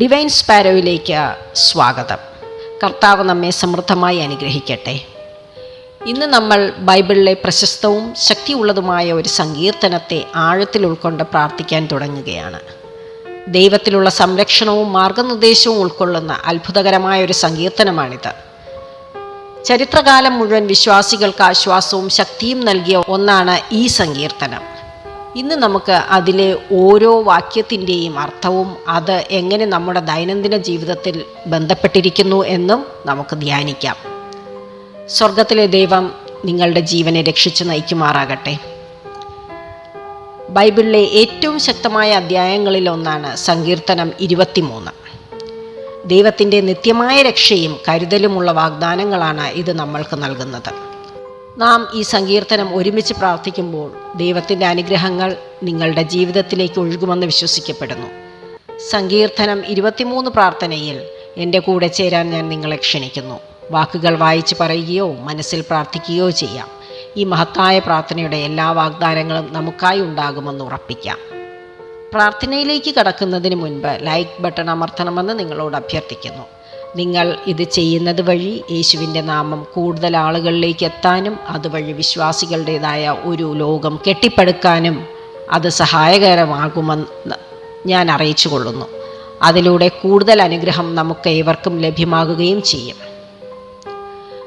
Divine സ്പാരോയിലേക്ക് സ്വാഗതം. കർത്താവ് നമ്മെ സമൃദ്ധമായി അനുഗ്രഹിക്കട്ടെ. ഇന്ന് നമ്മൾ ബൈബിളിലെ പ്രശസ്തവും ശക്തിയുള്ളതുമായ ഒരു സങ്കീർത്തനത്തെ ആഴത്തിൽ ഉൾക്കൊണ്ട് പ്രാർത്ഥിക്കാൻ തുടങ്ങുകയാണ്. ദൈവത്തിലുള്ള സംരക്ഷണവും മാർഗനിർദ്ദേശവും ഉൾക്കൊള്ളുന്ന അത്ഭുതകരമായ ഒരു സങ്കീർത്തനമാണിത്. ചരിത്രകാലം മുഴുവൻ വിശ്വാസികൾക്ക് ആശ്വാസവും ശക്തിയും നൽകിയ ഒന്നാണ് ഈ സങ്കീർത്തനം. ഇന്ന് നമുക്ക് അതിലെ ഓരോ വാക്യത്തിന്റെയും അർത്ഥവും അത് എങ്ങനെ നമ്മുടെ ദൈനംദിന ജീവിതത്തിൽ ബന്ധപ്പെട്ടിരിക്കുന്നു എന്നും നമുക്ക് ധ്യാനിക്കാം. സ്വർഗത്തിലെ ദൈവം നിങ്ങളുടെ ജീവനെ രക്ഷിച്ച് നയിക്കുമാറാകട്ടെ. ബൈബിളിലെ ഏറ്റവും ശക്തമായ അധ്യായങ്ങളിൽ ഒന്നാണ് സങ്കീർത്തനം ഇരുപത്തിമൂന്ന്. ദൈവത്തിന്റെ നിത്യമായ രക്ഷയും കരുതലുമുള്ള വാഗ്ദാനങ്ങളാണ് ഇത് നമ്മൾക്ക് നൽകുന്നത്. നാം ഈ സങ്കീർത്തനം ഒരുമിച്ച് പ്രാർത്ഥിക്കുമ്പോൾ ദൈവത്തിന്റെ അനുഗ്രഹങ്ങൾ നിങ്ങളുടെ ജീവിതത്തിലേക്ക് ഒഴുകുമെന്ന് വിശ്വസിക്കപ്പെടുന്നു. സങ്കീർത്തനം ഇരുപത്തിമൂന്ന് പ്രാർത്ഥനയിൽ എന്റെ കൂടെ ചേരാൻ ഞാൻ നിങ്ങളെ ക്ഷണിക്കുന്നു. വാക്കുകൾ വായിച്ച് പറയുകയോ മനസ്സിൽ പ്രാർത്ഥിക്കുകയോ ചെയ്യാം. ഈ മഹത്തായ പ്രാർത്ഥനയുടെ എല്ലാ വാഗ്ദാനങ്ങളും നമുക്കായി ഉണ്ടാകുമെന്ന് ഉറപ്പിക്കാം. പ്രാർത്ഥനയിലേക്ക് കടക്കുന്നതിന് മുൻപ് ലൈക്ക് ബട്ടൺ അമർത്തണമെന്ന് നിങ്ങളോട് അഭ്യർത്ഥിക്കുന്നു. നിങ്ങൾ ഇത് ചെയ്യുന്നത് വഴി യേശുവിന്റെ നാമം കൂടുതൽ ആളുകളിലേക്ക് എത്താനും അതുവഴി വിശ്വാസികളുടേതായ ഒരു ലോകം കെട്ടിപ്പടുക്കാനും അത് സഹായകരമാകുമെന്ന് ഞാൻ അറിയിച്ചു കൊള്ളുന്നു അതിലൂടെ കൂടുതൽ അനുഗ്രഹം നമുക്ക് ഏവർക്കും ലഭ്യമാകുകയും ചെയ്യും.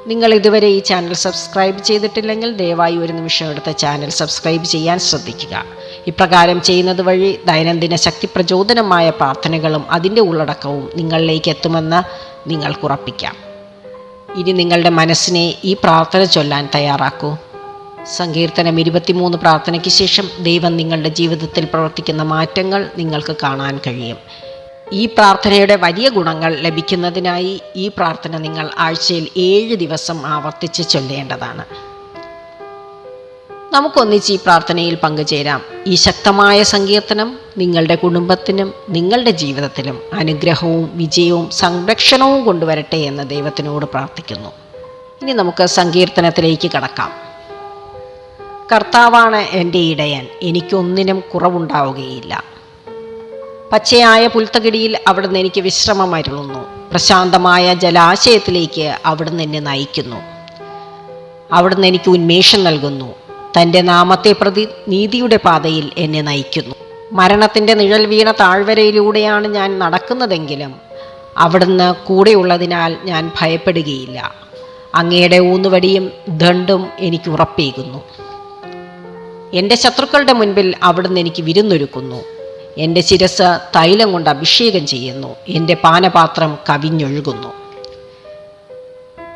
നിങ്ങൾ ഇതുവരെ ഈ ചാനൽ സബ്സ്ക്രൈബ് ചെയ്തിട്ടില്ലെങ്കിൽ ദയവായി ഒരു നിമിഷം എടുത്ത ചാനൽ സബ്സ്ക്രൈബ് ചെയ്യാൻ ശ്രദ്ധിക്കുക. ഇപ്രകാരം ചെയ്യുന്നത് വഴി ദൈനംദിന ശക്തി പ്രചോദനമായ പ്രാർത്ഥനകളും അതിന്റെ ഉള്ളടക്കവും നിങ്ങളിലേക്ക് എത്തുമെന്ന് നിങ്ങൾക്കുറപ്പിക്കാം ഇനി നിങ്ങളുടെ മനസ്സിനെ ഈ പ്രാർത്ഥന ചൊല്ലാൻ തയ്യാറാക്കൂ. സങ്കീർത്തനം ഇരുപത്തിമൂന്ന് പ്രാർത്ഥനയ്ക്ക് ശേഷം ദൈവം നിങ്ങളുടെ ജീവിതത്തിൽ പ്രവർത്തിക്കുന്ന മാറ്റങ്ങൾ നിങ്ങൾക്ക് കാണാൻ കഴിയും. ഈ പ്രാർത്ഥനയുടെ വലിയ ഗുണങ്ങൾ ലഭിക്കുന്നതിനായി ഈ പ്രാർത്ഥന നിങ്ങൾ ആഴ്ചയിൽ ഏഴ് ദിവസം ആവർത്തിച്ച് ചൊല്ലേണ്ടതാണ്. നമുക്കൊന്നിച്ച് ഈ പ്രാർത്ഥനയിൽ പങ്കുചേരാം. ഈ ശക്തമായ സങ്കീർത്തനം നിങ്ങളുടെ കുടുംബത്തിനും നിങ്ങളുടെ ജീവിതത്തിലും അനുഗ്രഹവും വിജയവും സംരക്ഷണവും കൊണ്ടുവരട്ടെ എന്ന് ദൈവത്തിനോട് പ്രാർത്ഥിക്കുന്നു. ഇനി നമുക്ക് സങ്കീർത്തനത്തിലേക്ക് കടക്കാം. കർത്താവാണ് എന്റെ ഇടയൻ. എനിക്കൊന്നിനും കുറവുണ്ടാവുകയില്ല. പച്ചയായ പുൽത്തകിടിയിൽ അവിടുന്ന് എനിക്ക് വിശ്രമം അരുളുന്നു. പ്രശാന്തമായ ജലാശയത്തിലേക്ക് അവിടുന്ന് എന്നെ നയിക്കുന്നു. അവിടുന്ന് എനിക്ക് ഉന്മേഷം നൽകുന്നു. തന്റെ നാമത്തെ പ്രതി നീതിയുടെ പാതയിൽ എന്നെ നയിക്കുന്നു. മരണത്തിന്റെ നിഴൽ വീണ താഴ്വരയിലൂടെയാണ് ഞാൻ നടക്കുന്നതെങ്കിലും അവിടുന്ന് കൂടെയുള്ളതിനാൽ ഞാൻ ഭയപ്പെടുകയില്ല. അങ്ങയുടെ ഊന്നുവടിയും ദണ്ടും എനിക്ക് ഉറപ്പേകുന്നു. എന്റെ ശത്രുക്കളുടെ മുൻപിൽ അവിടുന്ന് എനിക്ക് വിരുന്നൊരുക്കുന്നു. എന്റെ ശിരസ് തൈലം കൊണ്ട് അഭിഷേകം ചെയ്യുന്നു. എന്റെ പാനപാത്രം കവിഞ്ഞൊഴുകുന്നു.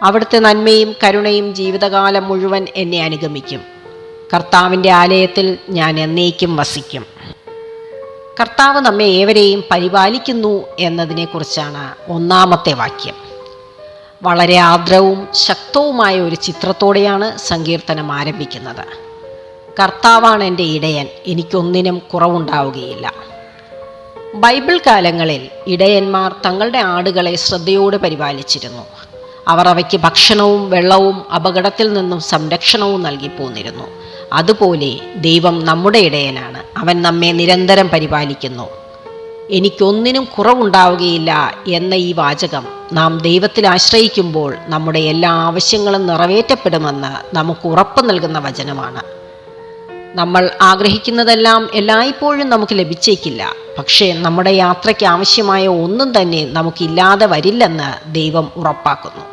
അവിടുത്തെ നന്മയും കരുണയും ജീവിതകാലം മുഴുവൻ എന്നെ അനുഗമിക്കും. കർത്താവിന്റെ ആലയത്തിൽ ഞാൻ എന്നേക്കും വസിക്കും. കർത്താവ് നമ്മെ ഏവരെയും പരിപാലിക്കുന്നു എന്നതിനെക്കുറിച്ചാണ് ഒന്നാമത്തെ വാക്യം. വളരെ ആർദ്രവും ശക്തവുമായ ഒരു ചിത്രത്തോടെയാണ് സങ്കീർത്തനം ആരംഭിക്കുന്നത്. കർത്താവാണ് എന്റെ ഇടയൻ. എനിക്കൊന്നിനും കുറവുണ്ടാവുകയില്ല. ബൈബിൾ കാലങ്ങളിൽ ഇടയന്മാർ തങ്ങളുടെ ആടുകളെ ശ്രദ്ധയോടെ പരിപാലിച്ചിരുന്നു. അവർ അവയ്ക്ക് ഭക്ഷണവും വെള്ളവും അപകടത്തിൽ നിന്നും സംരക്ഷണവും നൽകി പോന്നിരുന്നു. അതുപോലെ ദൈവം നമ്മുടെ ഇടയനാണ്. അവൻ നമ്മെ നിരന്തരം പരിപാലിക്കുന്നു. എനിക്കൊന്നിനും കുറവുണ്ടാവുകയില്ല എന്ന ഈ വാചകം നാം ദൈവത്തിൽ ആശ്രയിക്കുമ്പോൾ നമ്മുടെ എല്ലാ ആവശ്യങ്ങളും നിറവേറ്റപ്പെടുമെന്ന് നമുക്ക് ഉറപ്പ് നൽകുന്ന വചനമാണ്. നമ്മൾ ആഗ്രഹിക്കുന്നതെല്ലാം എല്ലായ്പ്പോഴും നമുക്ക് ലഭിച്ചേക്കില്ല. പക്ഷേ നമ്മുടെ യാത്രയ്ക്ക് ആവശ്യമായ ഒന്നും തന്നെ നമുക്കില്ലാതെ വരില്ലെന്ന് ദൈവം ഉറപ്പാക്കുന്നു.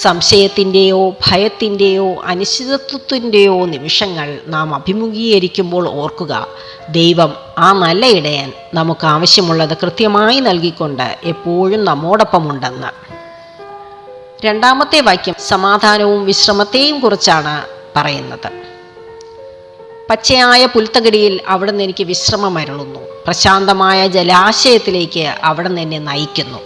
സംശയത്തിന്റെയോ ഭയത്തിന്റെയോ അനിശ്ചിതത്വത്തിന്റെയോ നിമിഷങ്ങൾ നാം അഭിമുഖീകരിക്കുമ്പോൾ ഓർക്കുക ദൈവം ആ നല്ല ഇടയൻ നമുക്ക് ആവശ്യമുള്ളത് കൃത്യമായി നൽകിക്കൊണ്ട് എപ്പോഴും നമ്മോടൊപ്പമുണ്ടെന്ന്. രണ്ടാമത്തെ വാക്യം സമാധാനവും വിശ്രമത്തെയും കുറിച്ചാണ് പറയുന്നത്. പച്ചയായ പുൽത്തകടിയിൽ അവിടുന്ന് എനിക്ക് വിശ്രമം അരുളുന്നു. പ്രശാന്തമായ ജലാശയത്തിലേക്ക് അവിടുന്ന് എന്നെ നയിക്കുന്നു.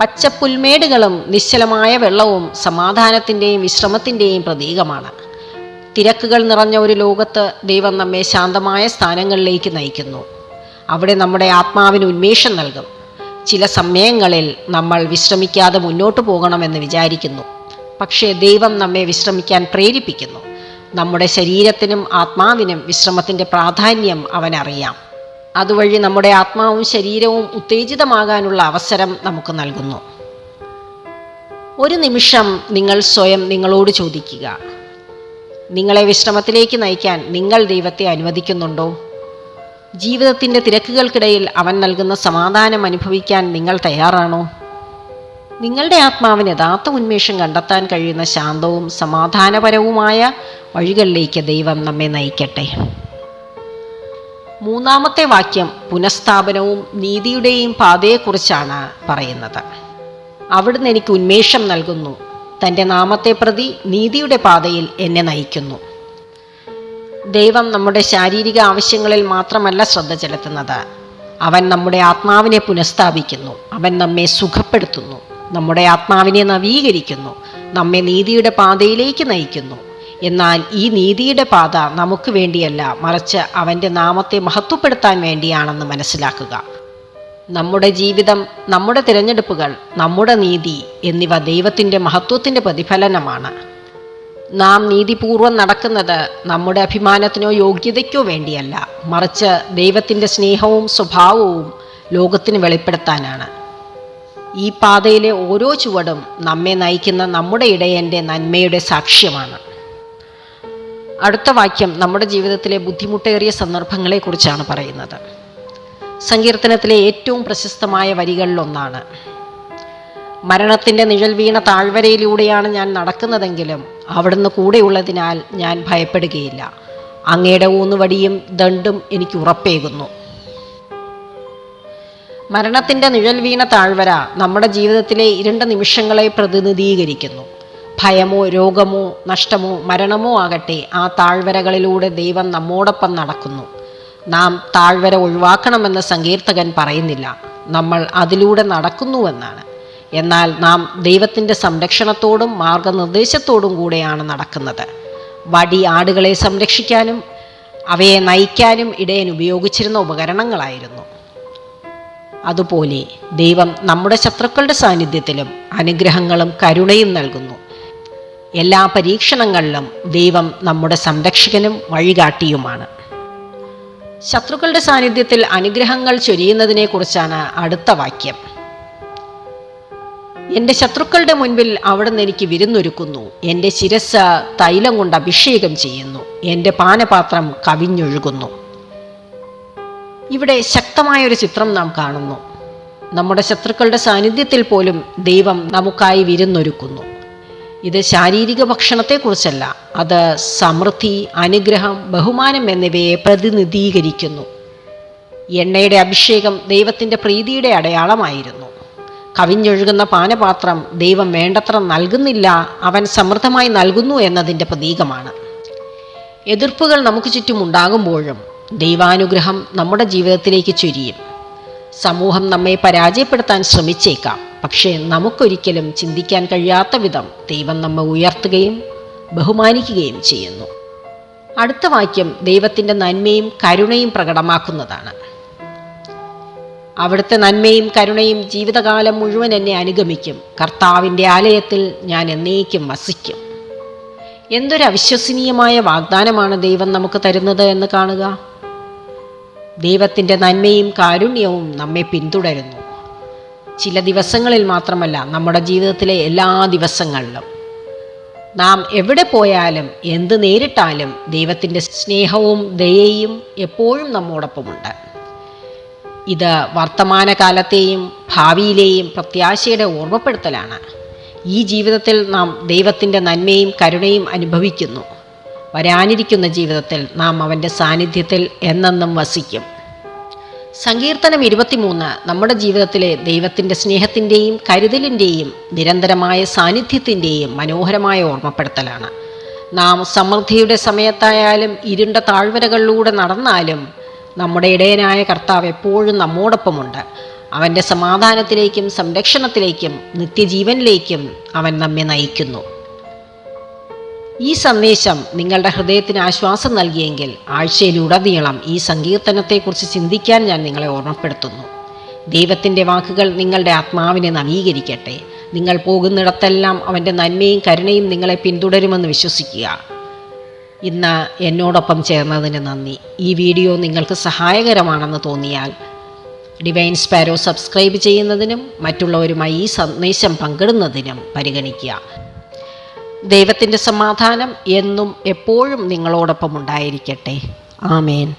പച്ചപ്പുൽമേടുകളും നിശ്ചലമായ വെള്ളവും സമാധാനത്തിന്റെയും വിശ്രമത്തിന്റെയും പ്രതീകമാണ്. തിരക്കുകൾ നിറഞ്ഞ ഒരു ലോകത്ത് ദൈവം നമ്മെ ശാന്തമായ സ്ഥാനങ്ങളിലേക്ക് നയിക്കുന്നു. അവിടെ നമ്മുടെ ആത്മാവിന് ഉന്മേഷം നൽകും. ചില സമയങ്ങളിൽ നമ്മൾ വിശ്രമിക്കാതെ മുന്നോട്ട് പോകണമെന്ന് വിചാരിക്കുന്നു. പക്ഷേ ദൈവം നമ്മെ വിശ്രമിക്കാൻ പ്രേരിപ്പിക്കുന്നു. നമ്മുടെ ശരീരത്തിനും ആത്മാവിനും വിശ്രമത്തിന്റെ പ്രാധാന്യം അവനറിയാം. അതുവഴി നമ്മുടെ ആത്മാവും ശരീരവും ഉത്തേജിതമാകാനുള്ള അവസരം നമുക്ക് നൽകുന്നു. ഒരു നിമിഷം നിങ്ങൾ സ്വയം നിങ്ങളോട് ചോദിക്കുക. നിങ്ങളെ വിശ്രമത്തിലേക്ക് നയിക്കാൻ നിങ്ങൾ ദൈവത്തെ അനുവദിക്കുന്നുണ്ടോ? ജീവിതത്തിന്റെ തിരക്കുകൾക്കിടയിൽ അവൻ നൽകുന്ന സമാധാനം അനുഭവിക്കാൻ നിങ്ങൾ തയ്യാറാണോ? നിങ്ങളുടെ ആത്മാവിന് യഥാർത്ഥ ഉന്മേഷം കണ്ടെത്താൻ കഴിയുന്ന ശാന്തവും സമാധാനപരവുമായ വഴികളിലേക്ക് ദൈവം നമ്മെ നയിക്കട്ടെ. മൂന്നാമത്തെ വാക്യം പുനഃസ്ഥാപനവും നീതിയുടെയും പാതയെക്കുറിച്ചാണ് പറയുന്നത്. അവിടുന്ന് എനിക്ക് ഉന്മേഷം നൽകുന്നു. തന്റെ നാമത്തെ പ്രതി നീതിയുടെ പാതയിൽ എന്നെ നയിക്കുന്നു. ദൈവം നമ്മുടെ ശാരീരിക ആവശ്യങ്ങളിൽ മാത്രമല്ല ശ്രദ്ധ ചെലുത്തുന്നത്. അവൻ നമ്മുടെ ആത്മാവിനെ പുനഃസ്ഥാപിക്കുന്നു. അവൻ നമ്മെ സുഖപ്പെടുത്തുന്നു. നമ്മുടെ ആത്മാവിനെ നവീകരിക്കുന്നു. നമ്മെ നീതിയുടെ പാതയിലേക്ക് നയിക്കുന്നു. എന്നാൽ ഈ നീതിയുടെ പാത നമുക്ക് വേണ്ടിയല്ല മറിച്ച് അവന്റെ നാമത്തെ മഹത്വപ്പെടുത്താൻ വേണ്ടിയാണെന്ന് മനസ്സിലാക്കുക. നമ്മുടെ ജീവിതം നമ്മുടെ തിരഞ്ഞെടുപ്പുകൾ നമ്മുടെ നീതി എന്നിവ ദൈവത്തിന്റെ മഹത്വത്തിന്റെ പ്രതിഫലനമാണ്. നാം നീതിപൂർവം നടക്കുന്നത് നമ്മുടെ അഭിമാനത്തിനോ യോഗ്യതയ്ക്കോ വേണ്ടിയല്ല മറിച്ച് ദൈവത്തിന്റെ സ്നേഹവും സ്വഭാവവും ലോകത്തിന് വെളിപ്പെടുത്താനാണ്. ഈ പാതയിലെ ഓരോ ചുവടും നമ്മെ നയിക്കുന്ന നമ്മുടെ ഇടയന്റെ നന്മയുടെ സാക്ഷ്യമാണ്. അടുത്ത വാക്യം നമ്മുടെ ജീവിതത്തിലെ ബുദ്ധിമുട്ടേറിയ സന്ദർഭങ്ങളെക്കുറിച്ചാണ് പറയുന്നത്. സങ്കീർത്തനത്തിലെ ഏറ്റവും പ്രശസ്തമായ വരികളിലൊന്നാണ്. മരണത്തിന്റെ നിഴൽ വീണ താഴ്വരയിലൂടെയാണ് ഞാൻ നടക്കുന്നതെങ്കിലും അവിടുന്ന് കൂടെയുള്ളതിനാൽ ഞാൻ ഭയപ്പെടുകയില്ല. അങ്ങയുടെ ഊന്നുവടിയും ദണ്ടും എനിക്ക് ഉറപ്പേകുന്നു. മരണത്തിന്റെ നിഴൽ വീണ താഴ്വര നമ്മുടെ ജീവിതത്തിലെ ഇരുണ്ട നിമിഷങ്ങളെ പ്രതിനിധീകരിക്കുന്നു. ഭയമോ രോഗമോ നഷ്ടമോ മരണമോ ആകട്ടെ ആ താഴ്വരകളിലൂടെ ദൈവം നമ്മോടൊപ്പം നടക്കുന്നു. നാം താഴ്വര ഒഴിവാക്കണമെന്ന് സങ്കീർത്തകൻ പറയുന്നില്ല. നമ്മൾ അതിലൂടെ നടക്കുന്നുവെന്നാണ്. എന്നാൽ നാം ദൈവത്തിന്റെ സംരക്ഷണത്തോടും മാർഗനിർദ്ദേശത്തോടും കൂടെയാണ് നടക്കുന്നത്. വടി ആടുകളെ സംരക്ഷിക്കാനും അവയെ നയിക്കാനും ഇടയൻ ഉപയോഗിച്ചിരുന്ന ഉപകരണങ്ങളായിരുന്നു. അതുപോലെ ദൈവം നമ്മുടെ ശത്രുക്കളുടെ സാന്നിധ്യത്തിലും അനുഗ്രഹങ്ങളും കരുണയും നൽകുന്നു. എല്ലാ പരീക്ഷണങ്ങളിലും ദൈവം നമ്മുടെ സംരക്ഷകനും വഴികാട്ടിയുമാണ്. ശത്രുക്കളുടെ സാന്നിധ്യത്തിൽ അനുഗ്രഹങ്ങൾ ചൊരിയുന്നതിനെക്കുറിച്ചാണ് അടുത്ത വാക്യം. എന്റെ ശത്രുക്കളുടെ മുൻപിൽ അവിടുന്ന് എനിക്ക് വിരുന്നൊരുക്കുന്നു. എന്റെ ശിരസ് തൈലം കൊണ്ട് അഭിഷേകം ചെയ്യുന്നു. എന്റെ പാനപാത്രം കവിഞ്ഞൊഴുകുന്നു. ഇവിടെ ശക്തമായ ഒരു ചിത്രം നാം കാണുന്നു. നമ്മുടെ ശത്രുക്കളുടെ സാന്നിധ്യത്തിൽ പോലും ദൈവം നമുക്കായി വിരുന്നൊരുക്കുന്നു. ഇത് ശാരീരിക ഭക്ഷണത്തെക്കുറിച്ചല്ല അത് സമൃദ്ധി അനുഗ്രഹം ബഹുമാനം എന്നിവയെ പ്രതിനിധീകരിക്കുന്നു. എണ്ണയുടെ അഭിഷേകം ദൈവത്തിന്റെ പ്രീതിയുടെ അടയാളമായിരുന്നു. കവിഞ്ഞൊഴുകുന്ന പാനപാത്രം ദൈവം വേണ്ടത്ര നൽകുന്നില്ല അവൻ സമൃദ്ധമായി നൽകുന്നു എന്നതിന്റെ പ്രതീകമാണ്. എതിർപ്പുകൾ നമുക്ക് ചുറ്റും ഉണ്ടാകുമ്പോഴും ദൈവാനുഗ്രഹം നമ്മുടെ ജീവിതത്തിലേക്ക് ചൊരിയും. സമൂഹം നമ്മെ പരാജയപ്പെടുത്താൻ ശ്രമിച്ചേക്കാം. പക്ഷേ നമുക്കൊരിക്കലും ചിന്തിക്കാൻ കഴിയാത്ത വിധം ദൈവം നമ്മെ ഉയർത്തുകയും ബഹുമാനിക്കുകയും ചെയ്യുന്നു. അടുത്ത വാക്യം ദൈവത്തിന്റെ നന്മയും കരുണയും പ്രകടമാക്കുന്നതാണ്. അവിടുത്തെ നന്മയും കരുണയും ജീവിതകാലം മുഴുവൻ എന്നെ അനുഗമിക്കും. കർത്താവിന്റെ ആലയത്തിൽ ഞാൻ എന്നേക്കും വസിക്കും. എന്തൊരു അവിശ്വസനീയമായ വാഗ്ദാനമാണ് ദൈവം നമുക്ക് തരുന്നത് എന്ന് കാണുക. ദൈവത്തിന്റെ നന്മയും കാരുണ്യവും നമ്മെ പിന്തുടരുന്നു. ചില ദിവസങ്ങളിൽ മാത്രമല്ല നമ്മുടെ ജീവിതത്തിലെ എല്ലാ ദിവസങ്ങളിലും. നാം എവിടെ പോയാലും എന്ത് നേരിട്ടാലും ദൈവത്തിന്റെ സ്നേഹവും ദയയും എപ്പോഴും നമ്മോടൊപ്പമുണ്ട്. ഇത് വർത്തമാനകാലത്തെയും ഭാവിയിലെയും പ്രത്യാശയുടെ ഓർമ്മപ്പെടുത്തലാണ്. ഈ ജീവിതത്തിൽ നാം ദൈവത്തിന്റെ നന്മയും കരുണയും അനുഭവിക്കുന്നു. വരാനിരിക്കുന്ന ജീവിതത്തിൽ നാം അവന്റെ സാന്നിധ്യത്തിൽ എന്നെന്നും വസിക്കും. സങ്കീർത്തനം ഇരുപത്തിമൂന്ന് നമ്മുടെ ജീവിതത്തിലെ ദൈവത്തിന്റെ സ്നേഹത്തിന്റെയും കരുതലിന്റെയും നിരന്തരമായ സാന്നിധ്യത്തിന്റെയും മനോഹരമായ ഓർമ്മപ്പെടുത്തലാണ്. നാം സമൃദ്ധിയുടെ സമയത്തായാലും ഇരുണ്ട താഴ്വരകളിലൂടെ നടന്നാലും നമ്മുടെ ഇടയനായ കർത്താവ് എപ്പോഴും നമ്മോടൊപ്പമുണ്ട്. അവന്റെ സമാധാനത്തിലേക്കും സംരക്ഷണത്തിലേക്കും നിത്യജീവനിലേക്കും അവൻ നമ്മെ നയിക്കുന്നു. ഈ സന്ദേശം നിങ്ങളുടെ ഹൃദയത്തിന് ആശ്വാസം നൽകിയെങ്കിൽ ആഴ്ചയിലുടനീളം ഈ സങ്കീർത്തനത്തെക്കുറിച്ച് ചിന്തിക്കാൻ ഞാൻ നിങ്ങളെ ഓർമ്മപ്പെടുത്തുന്നു. ദൈവത്തിന്റെ വാക്കുകൾ നിങ്ങളുടെ ആത്മാവിനെ നവീകരിക്കട്ടെ. നിങ്ങൾ പോകുന്നിടത്തെല്ലാം അവന്റെ നന്മയും കരുണയും നിങ്ങളെ പിന്തുടരുമെന്ന് വിശ്വസിക്കുക. ഇന്ന് എന്നോടൊപ്പം ചേർന്നതിന് നന്ദി. ഈ വീഡിയോ നിങ്ങൾക്ക് സഹായകരമാണെന്ന് തോന്നിയാൽ ഡിവൈൻ സ്പാരോ സബ്സ്ക്രൈബ് ചെയ്യുന്നതിനും മറ്റുള്ളവരുമായി ഈ സന്ദേശം പങ്കിടുന്നതിനും പരിഗണിക്കുക. ദൈവത്തിന്റെ സമാധാനം എന്നും എപ്പോഴും നിങ്ങളോടൊപ്പം ഉണ്ടായിരിക്കട്ടെ. ആമേൻ.